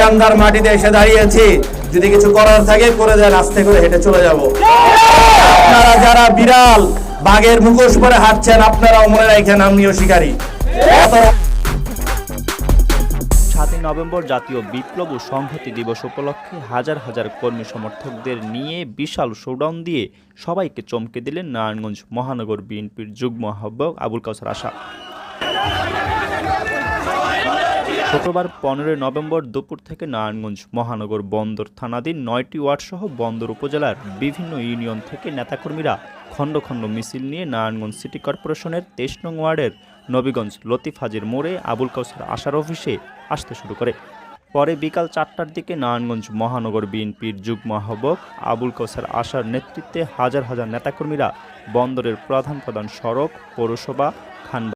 গান্ধার মাটিতে এসে দাঁড়িয়েছি। যদি কিছু করার থাকে, করে দেন, আস্তে করে হেঁটে চলে যাব। আপনারা যারা বিড়াল, বাঘের মুখোশ পরে হাঁটছেন, আপনারাও মনে রাখেন, আমিও শিকারী। সাতই নভেম্বর জাতীয় বিপ্লব ও সংহতি দিবস উপলক্ষে হাজার হাজার কর্মী সমর্থকদের নিয়ে বিশাল শোডাউন দিয়ে সবাইকে চমকে দিলেন নারায়ণগঞ্জ মহানগর বিএনপির যুগ্ম আহ্বায়ক আবুল কাউসার আশা। শুক্রবার পনেরোই নভেম্বর দুপুর থেকে নারায়ণগঞ্জ মহানগর বন্দর থানাধীন নয়টি ওয়ার্ডসহ বন্দর উপজেলার বিভিন্ন ইউনিয়ন থেকে নেতাকর্মীরা খণ্ড খণ্ড মিছিল নিয়ে নারায়ণগঞ্জ সিটি কর্পোরেশনের তেইশ নং ওয়ার্ডের নবীগঞ্জ লতিফ হাজির মোড়ে আবুল কাউসার আশার অফিসে আসতে শুরু করে। পরে বিকাল চারটার দিকে নারায়ণগঞ্জ মহানগর বিএনপির যুগ্ম আহ্বায়ক আবুল কাউসার আশার নেতৃত্বে হাজার হাজার নেতাকর্মীরা বন্দরের প্রধান প্রধান সড়ক, পৌরসভা খান